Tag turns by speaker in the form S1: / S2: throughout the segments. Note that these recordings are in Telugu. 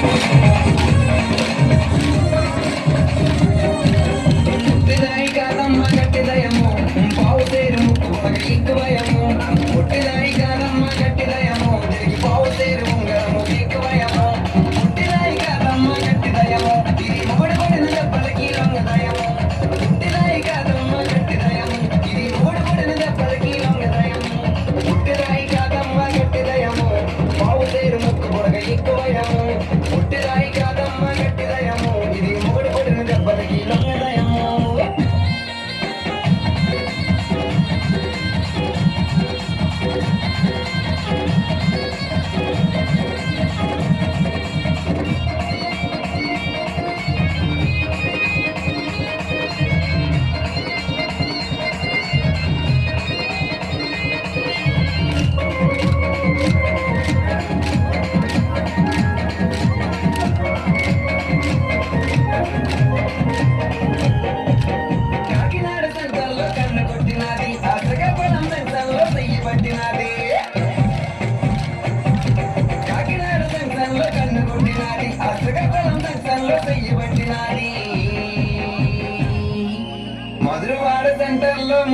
S1: Thank you.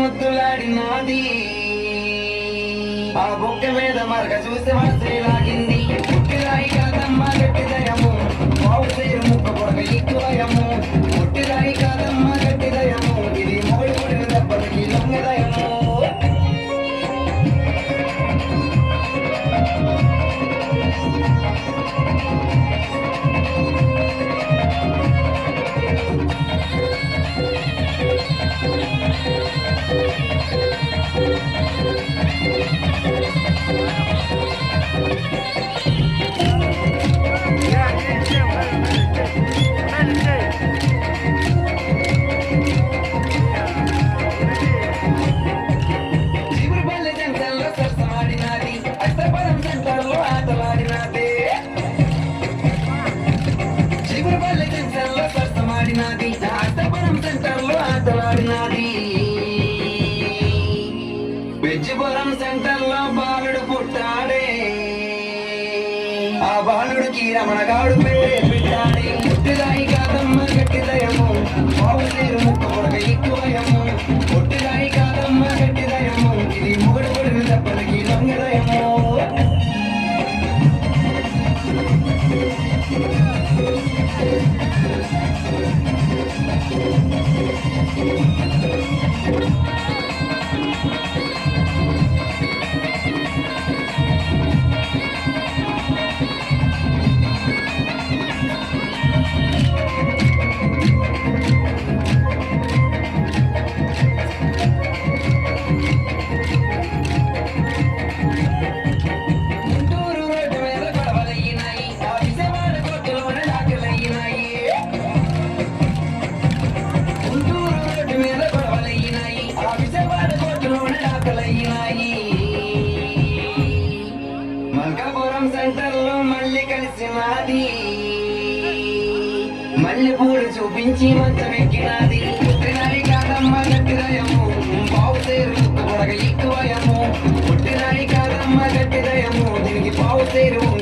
S1: ముద్దులాడినాది. ఆ బొక్క మీద మరక చూస్తే మస్తీ లాగింది നമ്മുടെ കാടുപേ మంగళపురం సెంటర్లో మళ్ళీ కలిసి మాది. మళ్ళీ పూడు చూపించి మంచం ఎక్కినది. పుట్టినాయి కాదమ్మ గట్టి దయము. పావు తేరు ఎక్కువ ఎక్కువయము. పుట్టినాయి కాదమ్మ గట్టి దీనికి పావు తేరు